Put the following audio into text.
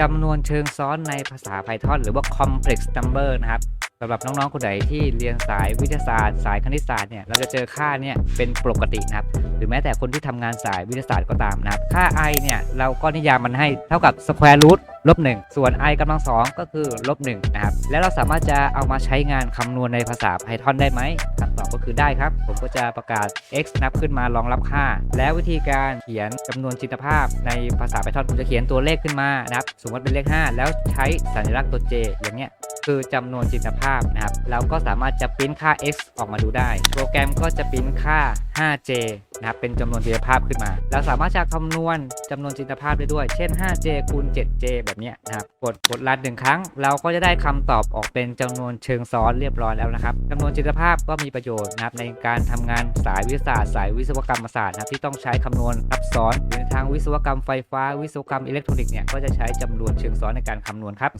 จำนวนเชิงซ้อนในภาษา Python หรือว่า complex number นะครับสำหรับน้องๆ คนไหนที่เรียนสายวิทยาศาสตร์ สายคณิตศาสตร์เนี่ยเราจะเจอค่าเนี่ยเป็นปกตินะครับ หรือแม้แต่คนที่ทำงานสายวิทยาศาสตร์ก็ตามนะครับ ค่า i เนี่ยเราก็นิยามมันให้เท่ากับ square root ลบ1ส่วน i กำลังสองก็คือลบ1นะครับ แล้วเราสามารถจะเอามาใช้งานคำนวณในภาษา Python ได้ไหม คืนได้ครับ ผมก็จะประกาศ x นับขึ้นมารองรับค่า แล้ววิธีการเขียนจำนวนจินตภาพ ในภาษา Python ผมจะเขียนตัวเลขขึ้นมานะครับ สมมติเป็นเลข 5 แล้วใช้สัญลักษณ์ตัว j อย่างเงี้ย คือจำนวนจินตภาพนะครับเราก็สามารถจะปริ้นค่า x ออกมาดูได้ โปรแกรมก็จะปริ้นค่า 5j นะครับเป็นจำนวนจินตภาพขึ้นมา เราสามารถจะคำนวณจำนวนจินตภาพได้ด้วย เช่น 5j คูณ 7j แบบนี้นะครับ กดกดรันหนึ่งครั้ง เราก็จะได้คำตอบออกเป็นจำนวนเชิงซ้อนเรียบร้อยแล้วนะครับจำนวนจินตภาพก็มีประโยชน์นะครับในการทำงานสายวิทยาศาสตร์ สายวิศวกรรมศาสตร์นะครับที่ต้องใช้คำนวณซับซ้อนหรือในทางวิศวกรรมไฟฟ้า วิศวกรรมอิเล็กทรอนิกส์เนี่ยก็จะใช้จำนวนเชิงซ้อนในการคำนวณครับ